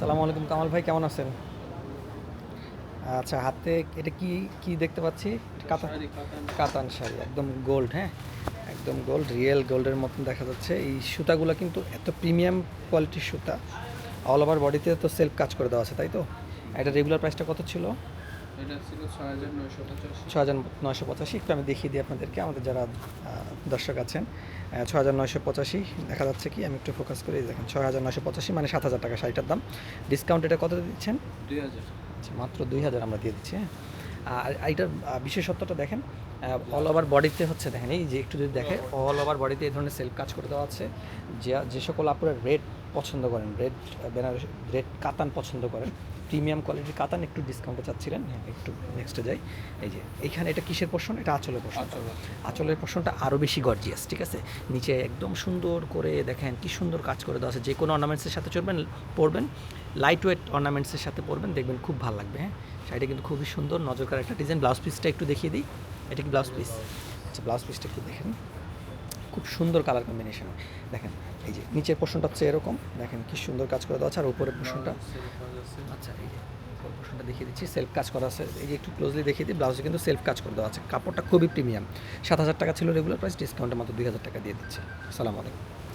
আসসালামু আলাইকুম কামাল ভাই কেমন আছেন? আচ্ছা হাতে এটা কি কি দেখতে পাচ্ছি? কাতান কাতান। শাড়ি একদম গোল্ড হ্যাঁ? একদম গোল্ড রিয়েল গোল্ডের মতন দেখা যাচ্ছে। এই সুতাগুলো কিন্তু এত প্রিমিয়াম কোয়ালিটির সুতা। অল ওভার বডিতে তো সেলফ কাজ করে দেওয়া আছে তাই তো? এটা রেগুলার প্রাইসটা কত ছিল? ছ হাজার নয়শো পঁচাশি। একটু আমি দেখিয়ে দিই আপনাদেরকে আমাদের যারা দর্শক আছেন। ছ হাজার নয়শো পঁচাশি দেখা যাচ্ছে কি আমি একটু ফোকাস করে দেখেন ছয় হাজার নয়শো পঁচাশি মানে সাত হাজার টাকা শাড়িটার দাম। ডিসকাউন্ট এটা কত দিচ্ছেন? দুই হাজার। আচ্ছা মাত্র দুই হাজার আমরা দিয়ে দিচ্ছি হ্যাঁ। আর এইটার বিশেষত্বটা দেখেন অল ওভার বডিতে হচ্ছে দেখেন এই যে একটু যদি দেখে অল ওভার বডিতে এই ধরনের সেলফ কাজ করে দেওয়া আছে। যে যে সকল আপুরা রেড পছন্দ করেন রেড বেনারস রেড কাতান পছন্দ করেন প্রিমিয়াম কোয়ালিটির কাতান একটু ডিসকাউন্টে চাচ্ছিলেন। হ্যাঁ একটু নেক্সটে যাই। এই যে এইখানে এটা কিসের পোর্শন এটা আঁচলের পোর্শন আচ্ছা। আঁচলের পোর্শনটা আরও বেশি গর্জিয়াস ঠিক আছে? নিচে একদম সুন্দর করে দেখেন কি সুন্দর কাজ করে দেওয়া আছে। যে কোনো অর্নামেন্টসের সাথে চলবেন পরবেন লাইট ওয়েট অর্নামেন্টসের সাথে পরবেন দেখবেন খুব ভালো লাগবে হ্যাঁ? শাড়িটা কিন্তু খুবই সুন্দর নজর কাড়া একটা ডিজাইন ব্লাউজ পিসটা একটু দেখিয়ে দিই। এটা কি ব্লাউজ পিস আচ্ছা ব্লাউজ পিসটা একটু দেখেন খুব সুন্দর কালার কম্বিনেশন দেখেন, এই যে নিচের পোর্শনটা হচ্ছে এরকম। দেখেন কি সুন্দর কাজ করে দেওয়া আছে। আর উপরের পোর্শনটা আচ্ছা এই যে পোর্শনটা দেখিয়ে দিচ্ছি। সেলফ কাজ করা আছে। এই যে একটু ক্লোজলি দেখিয়ে দিই। ব্লাউজে কিন্তু সেলফ কাজ করে দেওয়া আছে। কাপড়টা খুবই প্রিমিয়াম সাত হাজার টাকা ছিল রেগুলার প্রাইস ডিসকাউন্টের মাত্র দুই হাজার টাকা দিয়ে দিচ্ছে। আসসালামু আলাইকুম।